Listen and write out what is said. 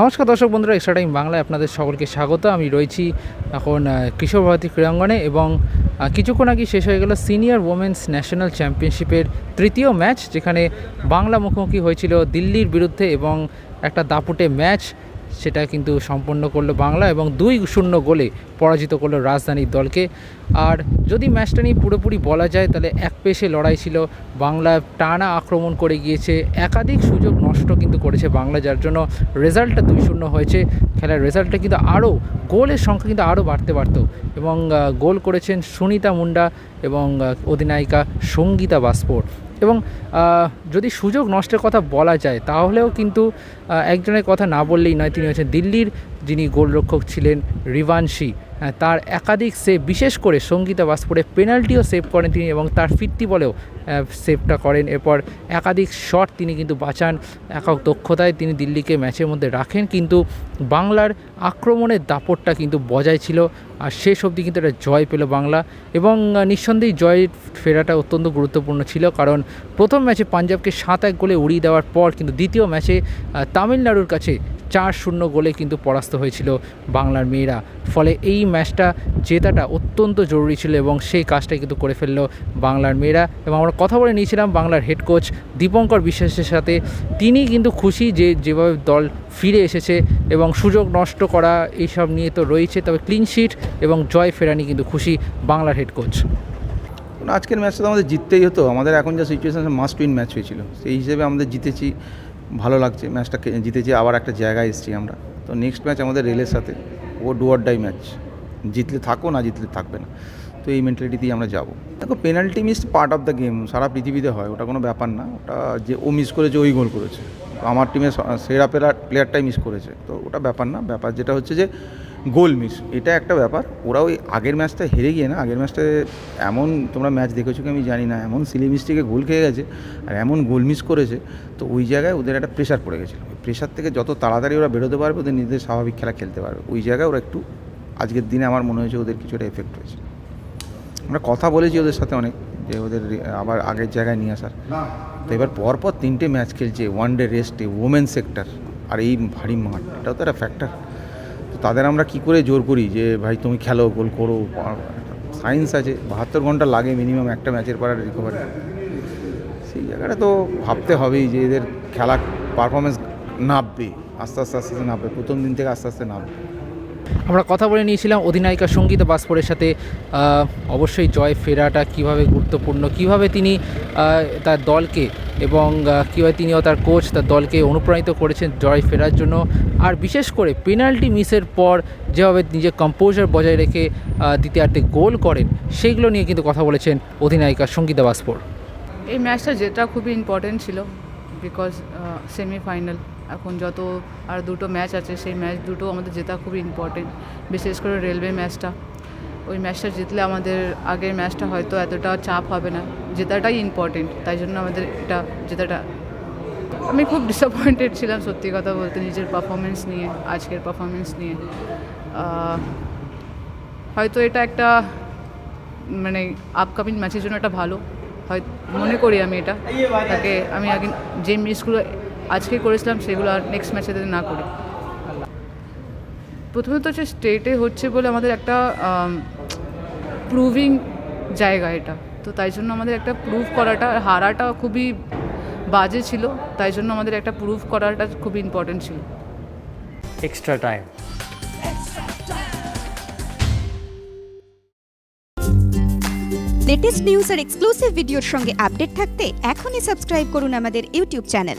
নমস্কার দর্শক বন্ধুরা এক্সট্রা টাইম বাংলায় আপনাদের সকলকে স্বাগত। আমি রয়েছি এখন কিশোর ভারতী ক্রীড়াঙ্গনে এবং কিছুক্ষণ আগে শেষ হয়ে গেল সিনিয়র ওমেন্স ন্যাশনাল চ্যাম্পিয়নশিপের তৃতীয় ম্যাচ যেখানে বাংলা মুখোমুখি হয়েছিল দিল্লির বিরুদ্ধে এবং একটা দাপুটে ম্যাচ সেটা কিন্তু সম্পন্ন করল বাংলা এবং দুই শূন্য গোলে পরাজিত করল রাজধানীর দলকে। আর যদি ম্যাচটা নিয়ে পুরোপুরি বলা যায়, তাহলে এক পেশে লড়াই ছিল। বাংলা টানা আক্রমণ করে গিয়েছে। একাধিক সুযোগ নষ্ট কিন্তু করেছে বাংলা, যার জন্য রেজাল্টটা দুই শূন্য হয়েছে। খেলার রেজাল্টটা কিন্তু আরও, গোলের সংখ্যা কিন্তু আরও বাড়তে পারত। এবং গোল করেছেন সুনিতা মুন্ডা এবং অধিনায়িকা সঙ্গীতা বাস্পোর। এবং যদি সুযোগ নষ্টের কথা বলা যায়, তাহলেও কিন্তু একজনের কথা না বললেই নয়, তিনি হচ্ছেন দিল্লির যিনি গোলরক্ষক ছিলেন রিভানশি। তার একাধিক সেভ বিশেষ করে সঙ্গীতা বাস্পোরে পেনাল্টিও সেভ করেন তিনি এবং তার ফিরতি বলেও সেভটা করেন। এরপর একাধিক শট তিনি কিন্তু বাঁচান, একক দক্ষতায় তিনি দিল্লিকে ম্যাচের মধ্যে রাখেন, কিন্তু বাংলার আক্রমণের দাপটটা কিন্তু বজায় ছিল আর শেষ অবধি কিন্তু একটা জয় পেল বাংলা এবং নিঃসন্দেহে জয় ফেরাটা অত্যন্ত গুরুত্বপূর্ণ ছিল কারণ প্রথম ম্যাচে পাঞ্জাবকে সাত এক গোলে উড়িয়ে দেওয়ার পর কিন্তু দ্বিতীয় ম্যাচে তামিলনাড়ুর কাছে চার শূন্য গোলে কিন্তু পরাস্ত হয়েছিল বাংলার মেয়েরা। ফলে এই ম্যাচটা জেতাটা অত্যন্ত জরুরি ছিল এবং সেই কাজটাই কিন্তু করে ফেলল বাংলার মেয়েরা। এবং আমরা কথা বলে নিয়েছিলাম বাংলার হেড কোচ দীপঙ্কর বিশ্বাসের সাথে। তিনি কিন্তু খুশি যে যেভাবে দল ফিরে এসেছে এবং সুযোগ নষ্ট করা এইসব নিয়ে তো রয়েছে, তবে ক্লিন শিট এবং জয় ফেরানি কিন্তু খুশি বাংলার হেড কোচ আজকের ম্যাচটা তো আমাদের জিততেই হতো। আমাদের এখন যা সিচুয়েশন মাস্ট উইন ম্যাচ হয়েছিল। সেই হিসেবে আমাদের জিতেছি। ভালো লাগছে। ম্যাচটা জিতেছি, আবার একটা জায়গায় এসেছি আমরা। তো নেক্সট ম্যাচ আমাদের রেলের সাথে। ও ডুয়ার ডাই ম্যাচ জিতলে থাকো, না জিতলে থাকবে না। তো এই মেন্টালিটিতেই আমরা যাব। দেখো penalty miss part of the game সারা পৃথিবীতে হয়, ওটা কোনো ব্যাপার না। ওটা যে ও মিস করেছে, ওই গোল করেছে। আমার টিমের সেরা প্লেয়ার প্লেয়ারটাই মিস করেছে। তো ওটা ব্যাপার না। ব্যাপার যেটা হচ্ছে যে গোল মিস এটা একটা ব্যাপার। ওরা ওই আগের ম্যাচটা হেরে গিয়ে না, আগের ম্যাচটা এমন তোমরা ম্যাচ দেখেছ কি আমি জানি না, এমন সিলি মিস্টেকে গোল খেয়ে গেছে আর এমন গোল মিস করেছে, তো ওই জায়গায় ওদের একটা প্রেশার পড়ে গেছিল। ওই প্রেশার থেকে যত তাড়াতাড়ি ওরা বেরোতে পারবে, ওদের নিজেদের স্বাভাবিক খেলা খেলতে পারবে। ওই জায়গায় ওরা একটু আজকের দিনে আমার মনে হয়েছে ওদের কিছুটা এফেক্ট হয়েছে আমরা কথা বলেছি ওদের সাথে অনেক, যে ওদের আবার আগের জায়গায় নিয়ে আসার। তো এবার পরপর তিনটে ম্যাচ খেলছে ওয়ান ডে রেস্টে ওমেন সেক্টর আর এই ভারী মাঠ, এটাও তো একটা ফ্যাক্টর তাদের আমরা কি করে জোর করি যে, ভাই, তুমি খেলো, গোল করো। সায়েন্স আছে, বাহাত্তর ঘণ্টা লাগে মিনিমাম একটা ম্যাচের পর রিকভারি সেই জায়গাটা তো ভাবতে হবেই যে, এদের খেলা পারফরমেন্স নামবে, আস্তে আস্তে আস্তে আস্তে নামবে। প্রথম দিন থেকে আস্তে আস্তে নামবে। আমরা কথা বলে নিয়েছিলাম অধিনায়িকা সঙ্গীতা বাস্পরের সাথে অবশ্যই জয় ফেরাটা কীভাবে গুরুত্বপূর্ণ, কীভাবে তিনি তার দলকে এবং কীভাবে তিনিও তার কোচ তার দলকে অনুপ্রাণিত করেছেন জয় ফেরার জন্য। আর বিশেষ করে পেনাল্টি মিসের পর যেভাবে নিজের কম্পোজার বজায় রেখে দ্বিতীয়ার্ধে গোল করেন সেইগুলো নিয়ে কিন্তু কথা বলেছেন অধিনায়িকা সঙ্গীতা বাস্পর। এই ম্যাচটা যেটা খুবই ইম্পর্টেন্ট ছিল বিকজ সেমিফাইনাল এখন যত আর দুটো ম্যাচ আছে, সেই ম্যাচ দুটো আমাদের জেতা খুবই ইম্পর্টেন্ট বিশেষ করে রেলওয়ে ম্যাচটা। ওই ম্যাচটা জিতলে আমাদের আগের ম্যাচটা হয়তো এতটা চাপ হবে না, জেতাটাই ইম্পর্টেন্ট তাই জন্য আমাদের এটা জেতাটা। আমি খুব ডিসঅ্যাপয়েন্টেড ছিলাম সত্যি কথা বলতে নিজের পারফরমেন্স নিয়ে, আজকের পারফরমেন্স নিয়ে। হয়তো এটা একটা মানে আপকামিং ম্যাচের জন্য এটা ভালো, হয়, মনে করি আমি এটা। তাকে আমি আগে যে মিসগুলো আজকে করেছিলাম সেগুলো আর নেক্সট ম্যাচে যাতে না করি। প্রথমত হচ্ছে স্টেটে হচ্ছে বলে আমাদের একটা প্রুভিং জায়গা এটা। তো তাই জন্য আমাদের একটা প্রুভ করাটা হারাটা খুবই বাজে ছিল। তাই জন্য আমাদের একটা প্রুভ করাটা খুবই ইম্পর্টেন্ট ছিল। Extra time. লেটেস্ট নিউজ আর এক্সক্লুসিভ ভিডিওর সঙ্গে আপডেট থাকতে এখনই সাবস্ক্রাইব করুন আমাদের ইউটিউব চ্যানেল